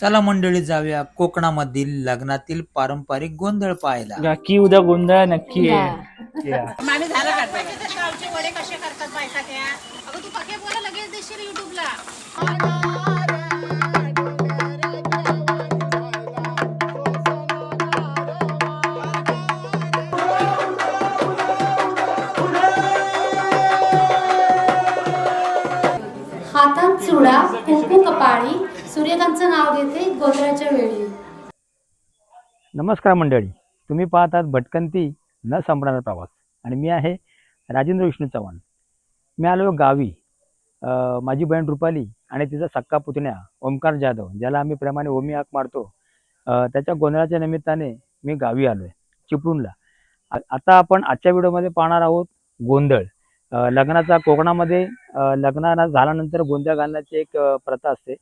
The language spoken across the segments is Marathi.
चला मंडळी जाऊया कोकणामधील लग्नातील पारंपरिक गोंधळ पाहायला. नक्की उद्या गोंधळ नक्की. आहे या. गावचे वडे कसे करतात बायका त्या अगं तू पके बोला लगेच देशील युट्यूबला. हातात चुडा कुंकू कपाळी सूर्यकांतचं नाव घेते गोंधळाच्या वेळी. नमस्कार मंडळी. तुम्ही पाहतात भटकंती न संपणारा प्रवास. आणि मी आहे राजेंद्र विष्णू चव्हाण. मी आलो गावी. माझी बहीण रुपाली आणि तिचा सक्का पुतण्या ओमकार जाधव ज्याला आम्ही प्रेमाने ओमी हाक मारतो. त्याच्या गोंधळाच्या निमित्ताने मी गावी आलो आहे चिपळूणला. आ- आता आपण आजच्या व्हिडिओमध्ये पाहणार आहोत गोंधळ. लग्नाचा कोकणामध्ये अं, लग्न झाल्यानंतर गोंधळ घालण्याची एक प्रथा असते.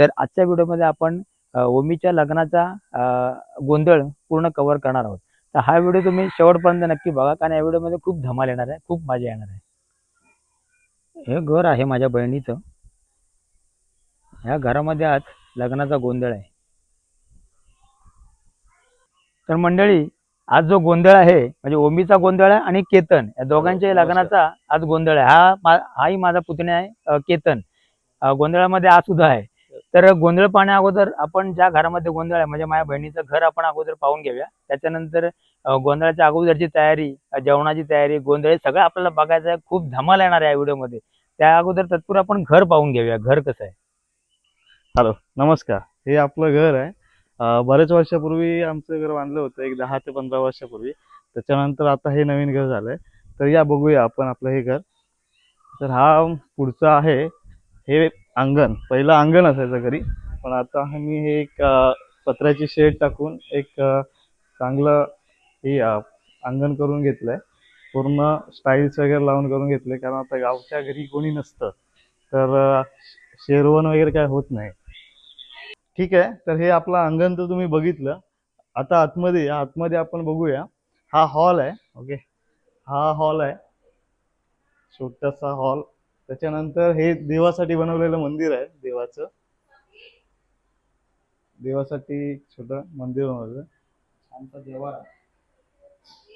तर आजच्या व्हिडिओमध्ये आपण ओमीच्या लग्नाचा गोंधळ पूर्ण कव्हर करणार आहोत. तर हा व्हिडिओ तुम्ही शेवटपर्यंत नक्की बघा कारण या व्हिडिओमध्ये खूप धमाल येणार आहे खूप मजा येणार आहे. हे घर आहे माझ्या बहिणीचं. ह्या घरामध्ये आज लग्नाचा गोंधळ आहे. तर मंडळी आज जो गोंधळ आहे म्हणजे ओमीचा गोंधळ आहे आणि केतन या दोघांच्या लग्नाचा आज गोंधळ आहे. हा हाही माझा पुतण्या आहे केतन. गोंधळामध्ये आज सुद्धा आहे. तर गोंधळ पाहण्या अगोदर आपण ज्या घरामध्ये गोंधळ आहे म्हणजे माझ्या बहिणीचं घर आपण अगोदर पाहून घेऊया. त्याच्यानंतर गोंधळाच्या अगोदरची तयारी जेवणाची तयारी गोंधळ सगळं आपल्याला बघायचं आहे. खूप धमाल येणार आहे या व्हिडिओमध्ये. त्या अगोदर तत्पूर आपण घर पाहून घेऊया. घर कसं आहे? हॅलो नमस्कार. हे आपलं घर आहे. बऱ्याच बरेच वर्षापूर्वी आमचं घर बांधलं होतं एक दहा ते पंधरा वर्षापूर्वी. त्याच्यानंतर आता हे नवीन घर झालंय. तर या बघूया आपण आपलं हे घर. तर हा पुढचा आहे. हे अंगण. पहिलं अंगण असायचं घरी. पण आता मी हे एक पत्र्याची शेड टाकून एक चांगलं हे अंगण करून घेतलंय. पूर्ण स्टाईल्स वगैरे लावून करून घेतले कारण आता गावच्या घरी कोणी नसतं. तर शेरवण वगैरे काय होत नाही. ठीक आहे. तर हे आपलं अंगण तर तुम्ही बघितलं. आता आतमध्ये या आतमध्ये आपण बघूया. हा हॉल आहे. ओके. हा हॉल आहे. छोटासा हॉल. त्याच्यानंतर हे देवासाठी बनवलेलं मंदिर आहे देवाचं. देवासाठी छोटं मंदिर बनवलं छानसा देवारा.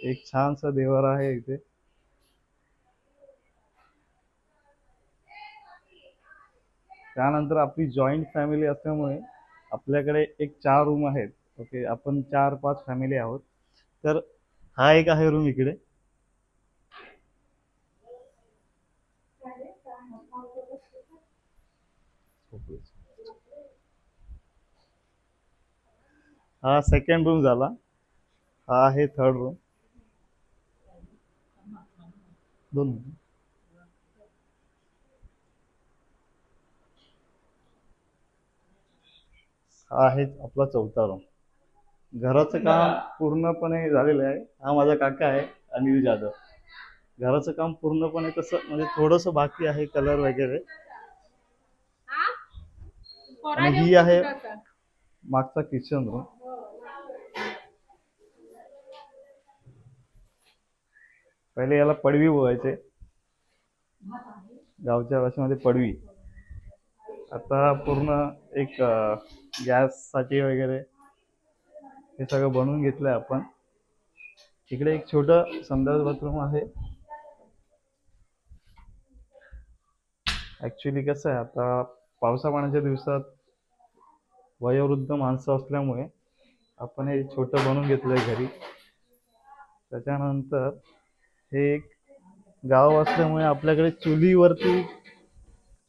एक छानसा देवारा आहे इथे. त्यानंतर आपली जॉईंट फॅमिली असल्यामुळे आपल्याकडे एक चार रूम आहेत. ओके आपण चार पाच फॅमिली आहोत. तर हा एक आहे रूम इकडे. हा सेकंड रूम झाला. हा आहे थर्ड रूम दोन. हा आहे आपला चौथा रूम घराचं काम पूर्णपणे झालेलं आहे. हा माझा काका आहे अनिल जाधव. घराचं काम पूर्णपणे तसं म्हणजे थोडस बाकी आहे कलर वगैरे. आणि ही आहे मागचा किचन रूम पहिले याला पडवी बोलायचे. गावच्या भाषेमध्ये पडवी. आता पूर्ण एक गॅससाठी वगैरे हे सगळं बनवून घेतलंय आपण. इकडे एक छोट संडास बाथरूम आहे. ऍक्च्युली कसं आहे आता पावसा पाण्याच्या दिवसात वयोवृद्ध माणसं असल्यामुळे आपण हे छोटं बनवून घेतलंय घरी. त्याच्यानंतर हे एक गाव असल्यामुळे आपल्याकडे चुलीवरती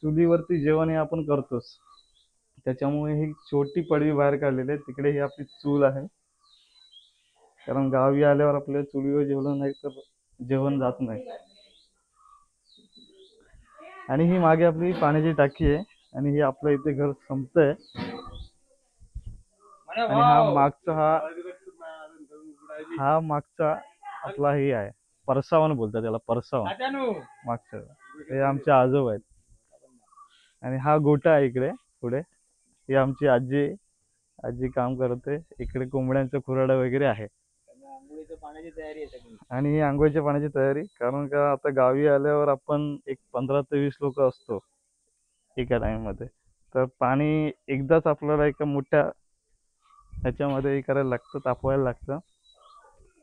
चुलीवरती जेवण हे आपण करतोच. त्याच्यामुळे ही छोटी पडवी बाहेर काढलेली आहे. तिकडे ही आपली चूल आहे. कारण गावी आल्यावर आपल्याला चुलीवर जेवलं नाही तर जेवण जात नाही. आणि ही मागे आपली पाण्याची टाकी आहे. आणि हे आपलं इथे घर संपतंय. आणि हा मागचा हा हा मागचा आपला हे आहे. परसावन बोलतात त्याला परसावन मागचं. हे आमचे आजोबा आहेत. आणि हा गोटा आहे इकडे पुढे. ही आमची आजी आजी काम करते. इकडे कोंबड्यांचं खुराडा वगैरे आहे. आणि ही आंघोळीच्या पाण्याची तयारी कारण का आता गावी आल्यावर आपण एक पंधरा ते वीस लोक असतो एका टाइममध्ये तर पाणी एकदाच आपल्याला एका मोठ्या ह्याच्यामध्ये हे करायला लागतं तापवायला लागतं.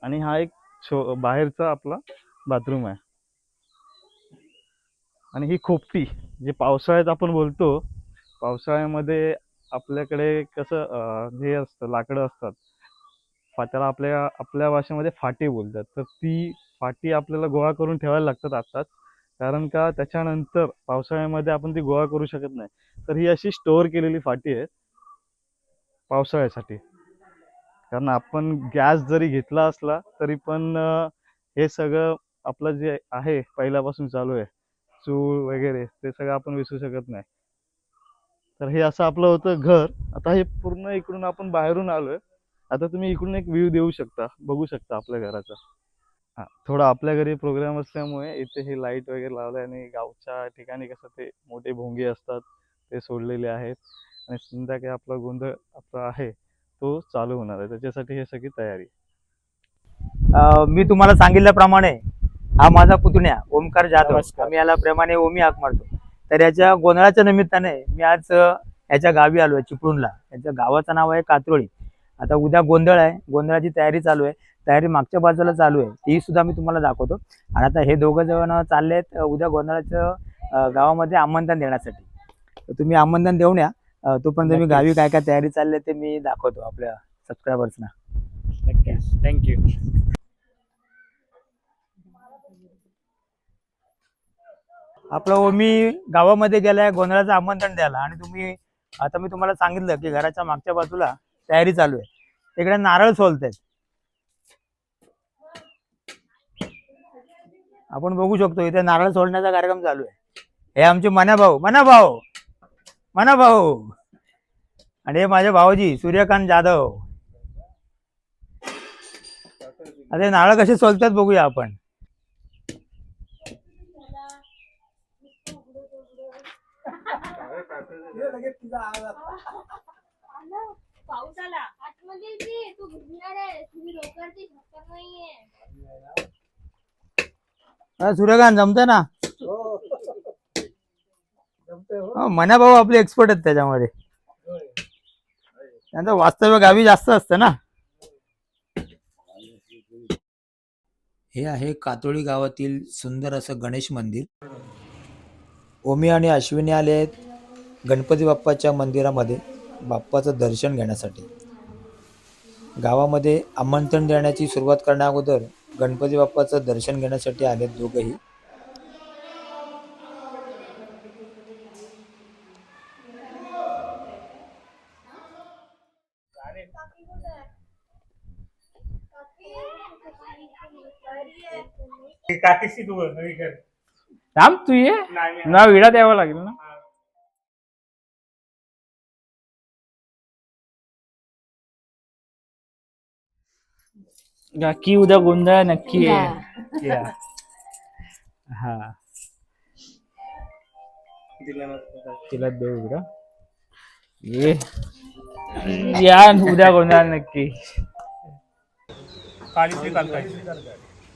आणि हा एक शो बाहेरचा आपला बाथरूम आहे. आणि ही खोपटी जे पावसाळ्यात आपण बोलतो पावसाळ्यामध्ये आपल्याकडे कसं हे असतं लाकडं असतात. फा त्याला आपल्या आपल्या भाषेमध्ये फाटी बोलतात. तर ती फाटी आपल्याला गोळा करून ठेवायला लागतात आत्ताच. कारण का त्याच्यानंतर पावसाळ्यामध्ये आपण ती गोळा करू शकत नाही. तर ही अशी स्टोअर केलेली फाटी आहे पावसाळ्यासाठी. कारण आपण गॅस जरी घेतला असला तरी पण हे सगळं आपलं जे आहे पहिल्यापासून चालू आहे. चूळ वगैरे ते सगळं आपण विसरू शकत नाही. तर हे असं आपलं होतं घर. आता हे पूर्ण इकडून आपण बाहेरून आलोय. आता तुम्ही इकडून एक व्ह्यू देऊ शकता बघू शकता आपल्या घराचा. हा थोडा आपल्या घरी प्रोग्राम असल्यामुळे इथे हे लाइट वगैरे लावलं आणि गावच्या ठिकाणी कसं ते मोठे भोंगे असतात ते सोडलेले आहेत. आणि संध्याकाळी आपला गोंधळ आपला आहे. तो चालू होणार आहे. त्याच्यासाठी हे सगळी तयारी अं, मी तुम्हाला सांगितल्याप्रमाणे हा माझा पुतण्या ओमकार जाधव. नमस्कार. आम्ही याला प्रेमाने ओमी हाक मारतो. तर याच्या गोंधळाच्या निमित्ताने मी आज अं, याच्या गावी आलोय चिपळूणला. याच्या गावाचं नाव आहे कात्रोळी. आता उद्या गोंधळ आहे. गोंधळाची तयारी चालू आहे. तयारी मागच्या बाजूला चालू आहे. ती सुद्धा मी तुम्हाला दाखवतो. आणि आता हे दोघं जण चालले आहेत उद्या गोंधळाचं अं, गावामध्ये आमंत्रण देण्यासाठी. तर तुम्ही आमंत्रण देऊन या. तोपर्यंत मी नक्कीच. गावी काय काय तयारी चालली ते मी दाखवतो आपल्या सबस्क्रायबर्सना नक्कीच. थँक्यू आपलं ओमी गावामध्ये गेलाय गोंधळाचं आमंत्रण द्यायला. आणि तुम्ही आता मी तुम्हाला सांगितलं की घराच्या मागच्या बाजूला तयारी चालू आहे. तिकडे नारळ सोलतायत. आपण बघू शकतो इथे नारळ सोडण्याचा कार्यक्रम चालू आहे. हे आमचे मना भाऊ मना भाऊ म्हणा भाऊ. आणि हे माझे भाऊजी सूर्यकांत जाधव. अरे नाळ कसे सोलतात बघूया आपण. सूर्यकांत आला ना ये, तू भिजणार आहे तुम्ही लवकरची शक्कत नाहीये हा, सूर्यकांत जमतंय ना हा, मना भाऊ आपले एक्सपर्ट आहेत त्याच्यामध्ये. त्यांचं वास्तव्य गावी जास्त असतं ना. हे आहे कातोळी गावातील सुंदर असं गणेश मंदिर. ओमी आणि अश्विनी आले आहेत गणपती बाप्पाच्या मंदिरामध्ये बाप्पाचं दर्शन घेण्यासाठी. गावामध्ये आमंत्रण देण्याची सुरुवात करण्या अगोदर गणपती बाप्पाचं दर्शन घेण्यासाठी आलेत दोघंही. राम तू ये. ना विडा द्यावा लागेल ना? नक्की उद्या गोंधळ नक्की आहे या. हा. तिला देऊ विडा. ये. या उद्या गोंधळ नक्की.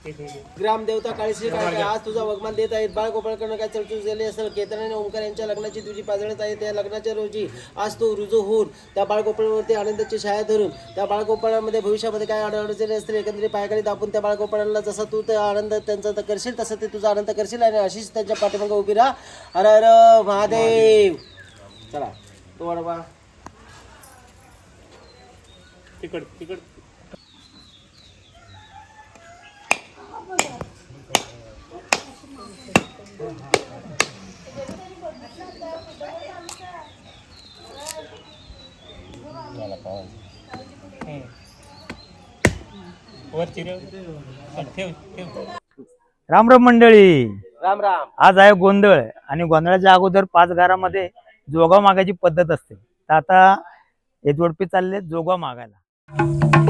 ग्रामदेवता काळीश्री काय आज तुझा वगमान देत आहेत. बाळ गोपाळकडनं काय चर्चू झाली असेल? केतन आणि ओंकार यांच्या लग्नाची तुझी पाजळत आहे. त्या लग्नाच्या रोजी आज तो रुजू होऊन त्या बाळगोपाळावरती आनंदाची छाया धरून त्या बाळगोपाळामध्ये भविष्यामध्ये काय अडचणी असतील एकंदरीत पायाखाली दाबून त्या बाळगोपाळांना जसा तू त्या आनंद त्यांचा तर करशील तसं ते तुझा आनंद करशील आणि अशीच त्यांच्या पाठीमागे उभी राहा. हर हर महादेव. चला तो वाढवा. राम राम मंडळी. राम राम. आज आहे गोंधळ आणि गोंधळाच्या अगोदर पाच घरामध्ये जोगा मागायची पद्धत असते. तर आता हे जोडपे चालले जोगा मागायला.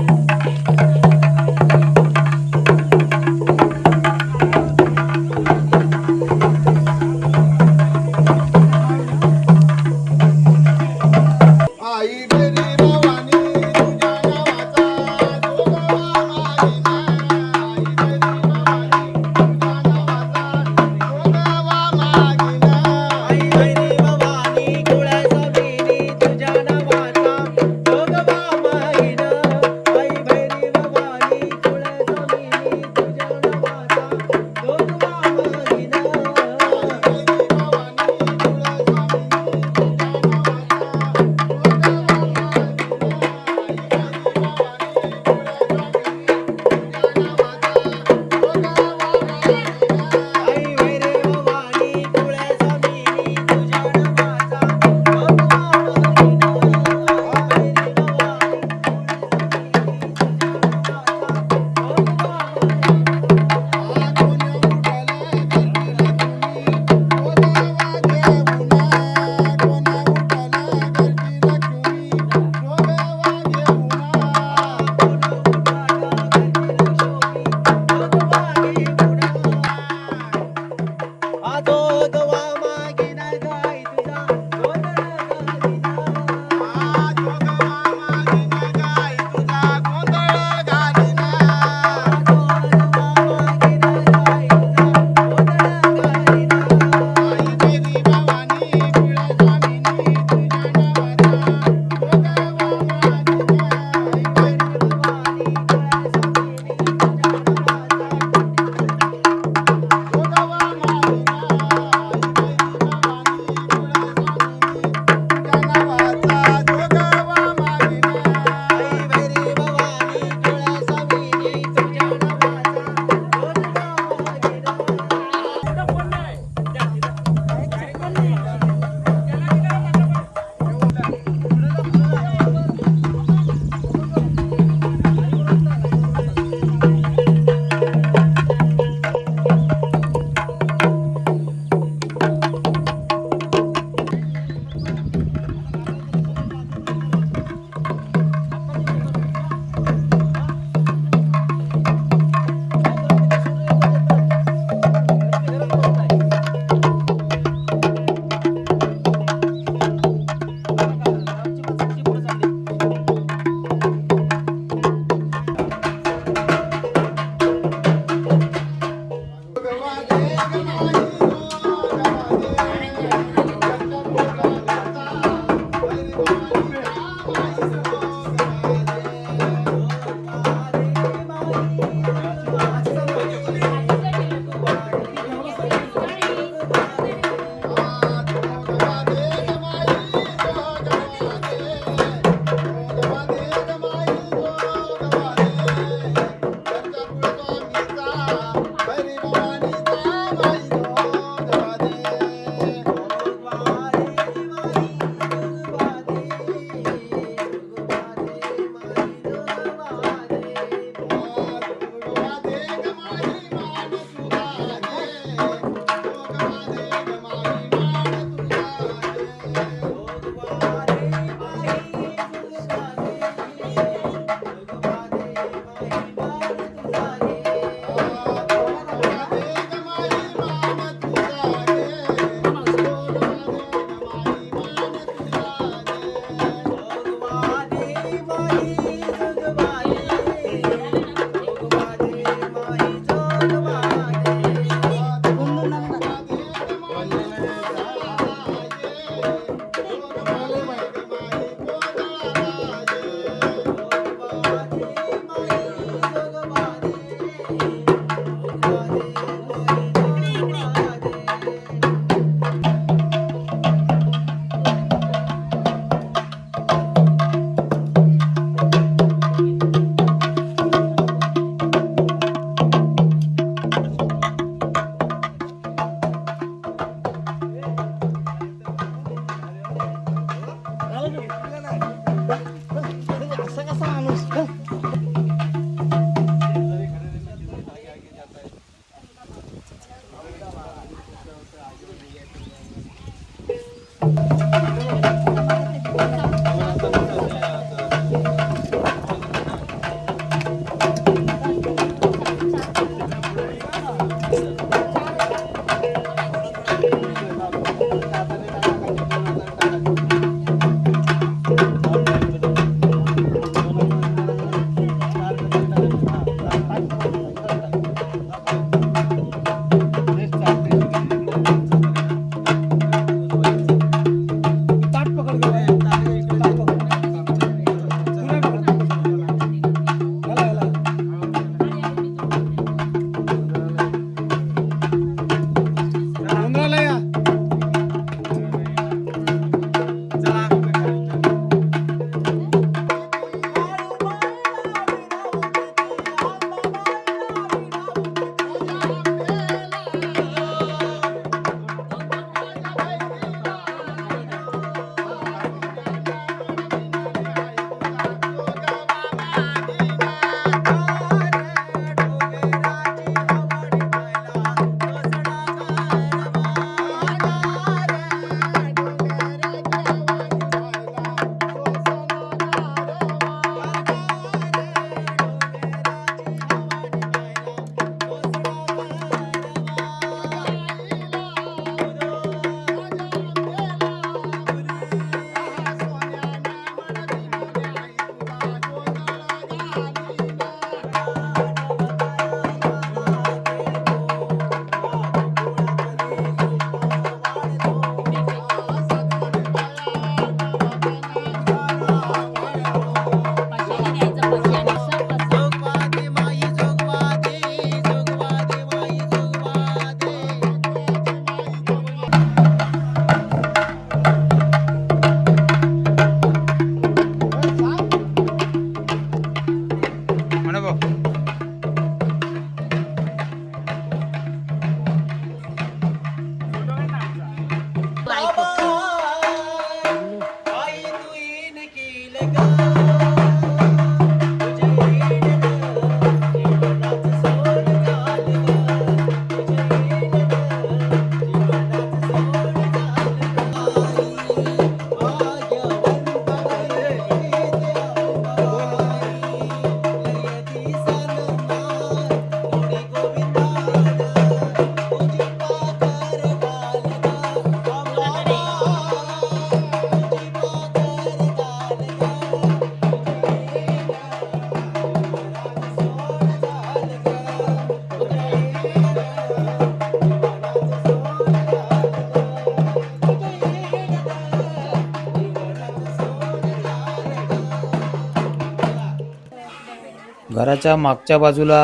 घराच्या मागच्या बाजूला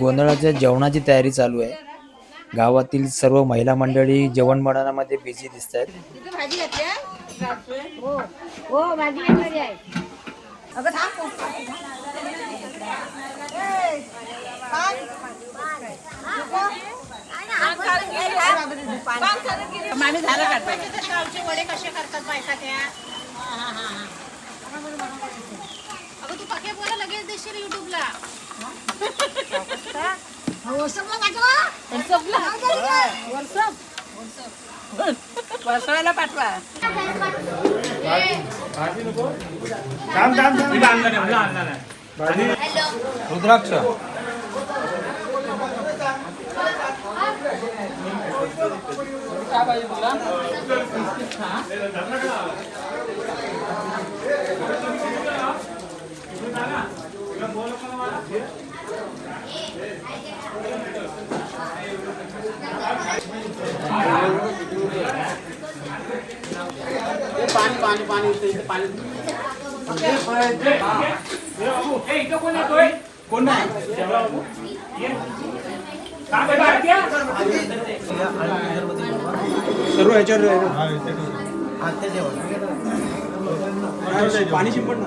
गोंधळाच्या जेवणाची तयारी चालू आहे. गावातील सर्व महिला मंडळी जेवण बनवण्यामध्ये बिझी दिसत आहेत. भाजी घातली हो हो भाजी घेतली आहे अगं थांब मामी झालं गावचे वडे कसे करतात बायका त्या अगं तू पाणी पाणी पाणी इथे पाणी सर्व ह्याच्यावर पाणी शिंपड ना.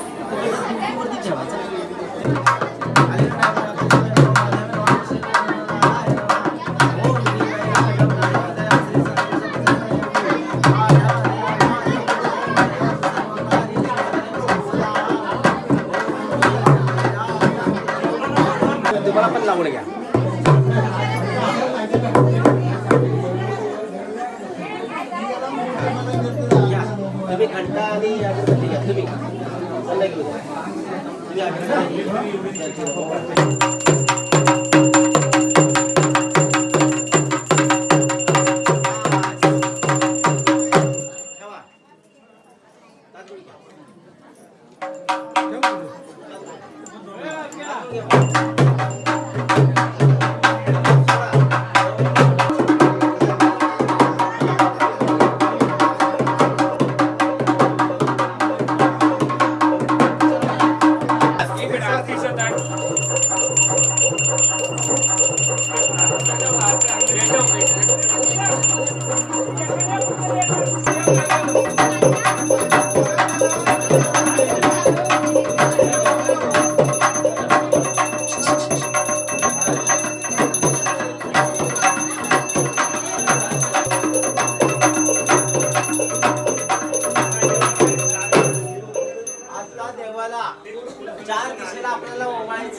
자,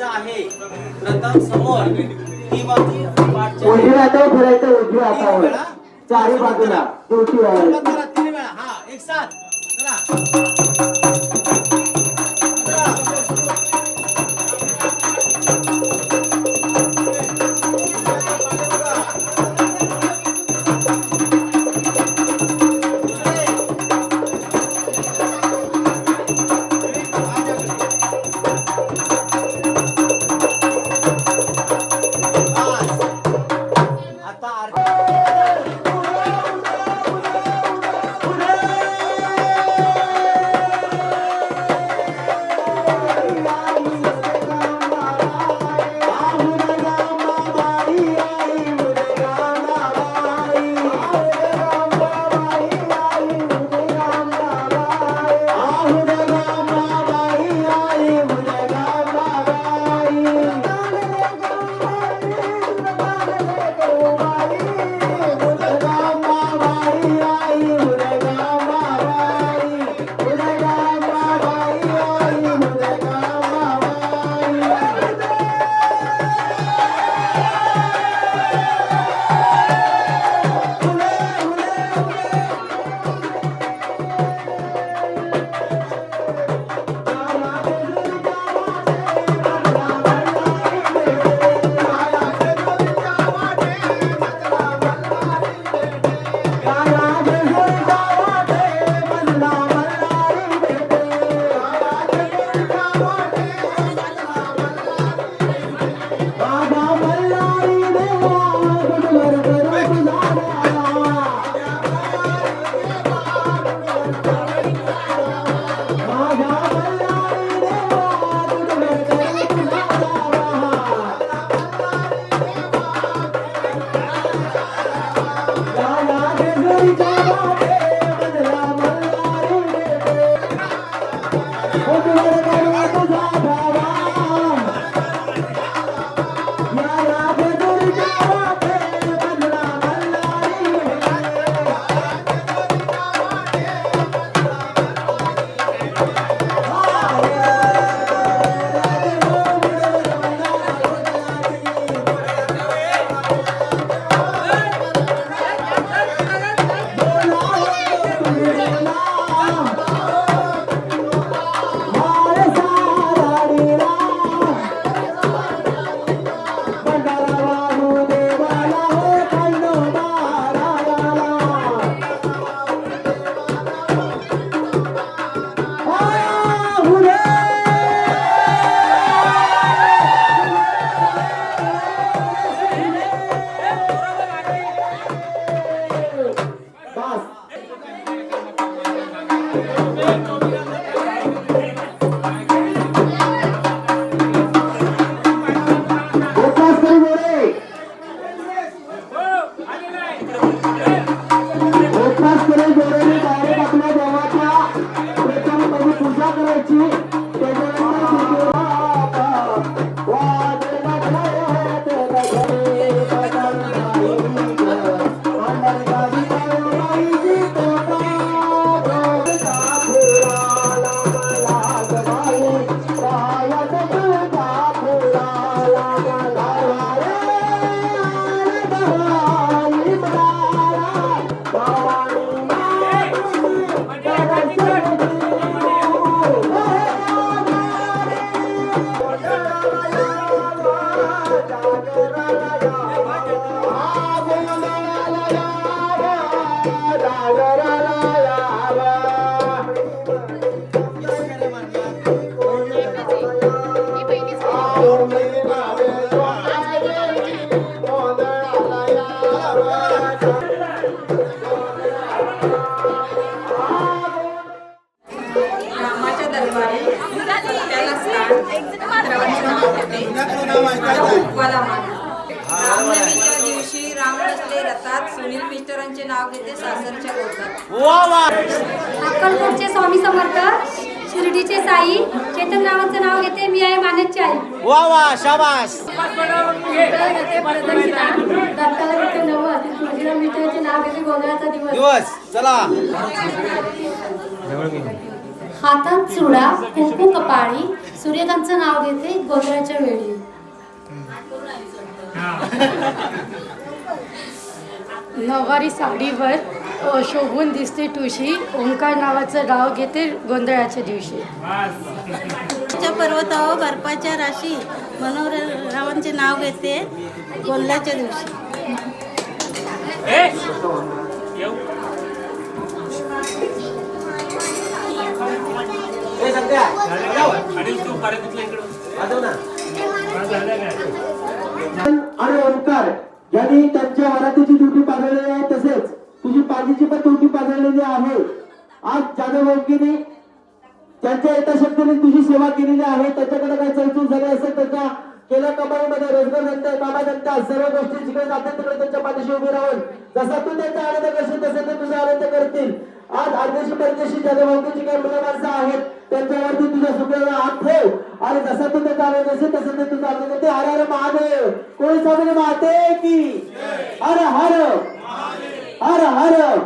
आहे. प्रथम समोर ही बाजू पाठच्या उजव्या हातावर फिरायचं उजव्या तीन हातावर वेळा. चारी बाजूला. तीन वेळा. हा एक साथ. चला. रथात सुनील मिस्टरांचे नाव घेते सासरच्या अक्कलकोटचे स्वामी समर्थ शिर्डीचे साई चेतन रावांचं नाव घेते मी आहे मानसची आई. वा वा शाबास. दिवस चला. हातात चुडा कुंकू कपाळी सूर्यकांतचं नाव घेते गोंधळाच्या वेळी. नऊवारी साडीवर शोभून दिसते तुळशी. ओंकार नावाचं नाव घेते गोंधळाच्या दिवशी. पर्वतावर बर्फाच्या राशी मनोहररावांचे नाव घेते गोंधळाच्या दिवशी. आणि ओंकार. यांनी त्यांच्या वरातीची ड्युटी पाजळलेली आहे तसेच तुझी पाजीची पण ड्युटी पाजळलेली आहे. आज जाधव वंकीने त्यांच्या यथाशक्तीने तुझी सेवा केलेली आहे. त्याच्याकडे काही चलचूल झाली असेल त्याच्या केल्या कमाईमध्ये रोजगार धंदा कामा धंदा सर्व गोष्टी जिकडे जाते तिकडे त्यांच्या पाठीशी उभे राहून. जसा तू त्यांचा आनंद करशील तसे ते तुझा आनंद करतील. आज आदेशी परदेशी वंकीची काही मुलं माणसं आहेत त्यांच्यावरती तुझ्या सुखाला हात ठेव. आणि जसा तू त्याचा आनंद असेल तसं ते तुझा आनंद ते हर हर महादेव. कोणी स्वामी माते की? हर हर. हर हर.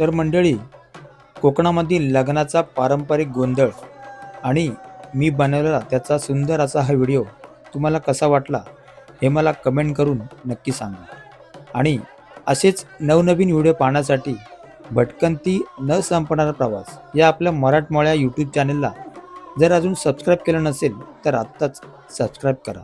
तर मंडळी कोकणामधील लग्नाचा पारंपरिक गोंधळ आणि मी बनवलेला त्याचा सुंदर असा हा व्हिडिओ तुम्हाला कसा वाटला हे मला कमेंट करून नक्की सांगा. आणि असेच नवनवीन व्हिडिओ पाहण्यासाठी भटकंती न संपणारा प्रवास या आपल्या मराठमोळ्या यूट्यूब चॅनलला जर अजून सबस्क्राईब केलं नसेल तर आत्ताच सबस्क्राईब करा.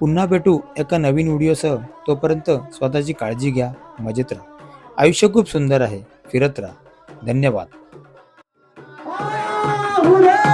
पुन्हा भेटू एका नवीन व्हिडिओसह. तोपर्यंत स्वतःची काळजी घ्या मजेत राहा. आयुष्य खूप सुंदर आहे. फिरत राहा. धन्यवाद. हुरे